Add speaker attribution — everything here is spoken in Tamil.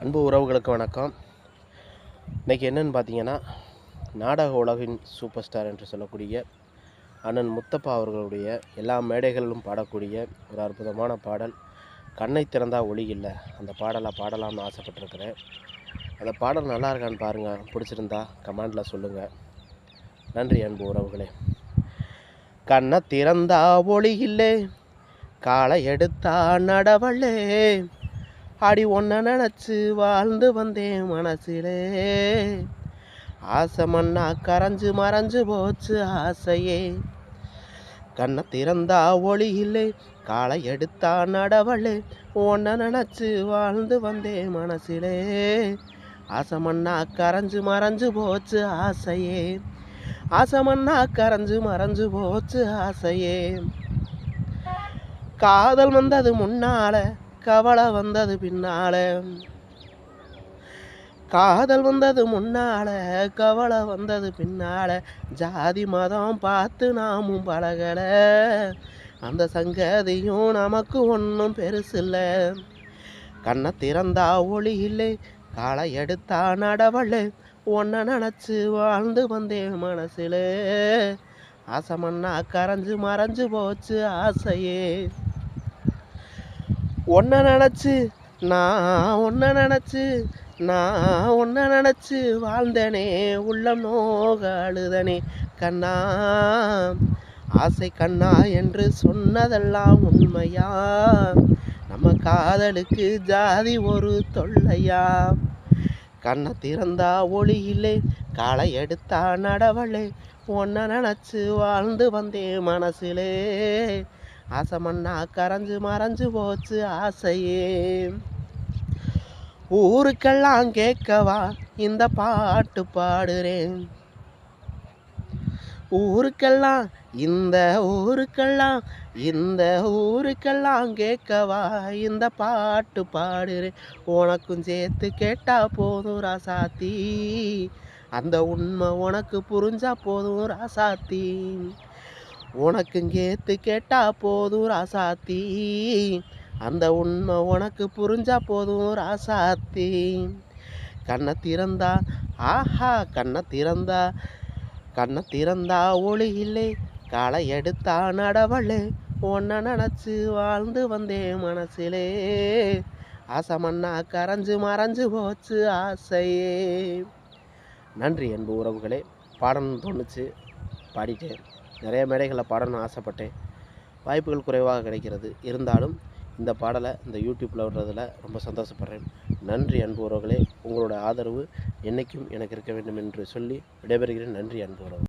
Speaker 1: அன்பு உறவுகளுக்கு வணக்கம். இன்றைக்கி என்னென்னு பார்த்தீங்கன்னா நாடக உலகின் சூப்பர் ஸ்டார் என்று சொல்லக்கூடிய அண்ணன் முத்தப்பா அவர்களுடைய எல்லா மேடைகளிலும் பாடக்கூடிய ஒரு அற்புதமான பாடல் கண்ணை திறந்தா ஒளி இல்லை அந்த பாடலை பாடலாம்னு ஆசைப்பட்டிருக்கிறேன். அந்த பாடல் நல்லா இருக்கான்னு பாருங்கள் பிடிச்சிருந்தா கமெண்டில் சொல்லுங்கள் நன்றி அன்பு உறவுகளே. கண்ணை திறந்தா ஒளி இல்லை காலை எடுத்தா நடவள்ளே அடி ஒன்ன நினச்சி வாழ்ந்து வந்தேன் மனசிலே. ஆசை மண்ணா கரைஞ்சு மறைஞ்சு போச்சு ஆசையே. கண்ணை திறந்தா ஒளி இல்லை காலை எடுத்தா நடவளே ஒன்ன நினச்சி வாழ்ந்து வந்தேன் மனசிலே. ஆசை மண்ணா கரைஞ்சு மறைஞ்சு போச்சு ஆசையே. ஆசை மண்ணா கரைஞ்சு மறைஞ்சு போச்சு ஆசையே. காதல் வந்தது முன்னால கவலை வந்தது பின்னால. காதல் வந்தது முன்னால கவலை வந்தது பின்னால. ஜாதி மதம் பார்த்து நாமும் பழகல. அந்த சங்கதியும் நமக்கு ஒன்றும் பெருசில்ல. கண்ணை திறந்தா ஒளி இல்லை காலை எடுத்தா நடவலை. ஒன்ன நினச்சி வாழ்ந்து வந்தேன் மனசில். ஆசை மண்ணா கரைஞ்சு மறைஞ்சு போச்சு ஆசையே. ஒன்றை நினச்சி நான் ஒன்றை நினச்சி நான் ஒன்றை நினச்சி வாழ்ந்தனே உள்ளம் நோக அழுதனே கண்ணா. ஆசை கண்ணா என்று சொன்னதெல்லாம் உண்மையா? நம்ம காதலுக்கு ஜாதி ஒரு தொல்லையா? கண்ணை திறந்தா ஒளி இல்லை காலை எடுத்தா நடவலை ஒன்ன நினச்சி வாழ்ந்து வந்தேன் மனசிலே. ஆசை கரைஞ்சு மறைஞ்சு போச்சு ஆசையே. ஊருக்கெல்லாம் கேட்கவா இந்த பாட்டு பாடுறேன். ஊருக்கெல்லாம் இந்த ஊருக்கெல்லாம் இந்த ஊருக்கெல்லாம் கேட்கவா இந்த பாட்டு பாடுறேன். உனக்கும் சேர்த்து கேட்டா போதும் ராசாத்தி. அந்த உண்மை உனக்கு புரிஞ்சா போதும் ராசாத்தி. உனக்கு கேத்து கேட்டா போதும் ராசாத்தி. அந்த உண்மை உனக்கு புரிஞ்சா போதும் ராசாத்தி. கண்ணை திறந்தா ஆஹா கண்ணை திறந்தா கண்ணை திறந்தா ஒளி இல்லை களை எடுத்தா நடவழு உன்னை நினச்சி வாழ்ந்து வந்தேன் மனசிலே. ஆசை மண்ணா கரைஞ்சு மறைஞ்சு போச்சு ஆசையே. நன்றி அன்பு உறவுகளே பாடம் தோணுச்சு பாடிட்டேன். நிறைய மேடைகளில் பாடணும்னு ஆசைப்பட்டேன். வாய்ப்புகள் குறைவாக கிடைக்கிறது. இருந்தாலும் இந்த பாடலை இந்த யூடியூப்பில் விடுறதில் ரொம்ப சந்தோஷப்படுறேன். நன்றி அன்பு உறவுகளே. உங்களோட ஆதரவு என்றைக்கும் எனக்கு இருக்க வேண்டும் என்று சொல்லி விடைபெறுகிறேன். நன்றி அன்பு உறவு.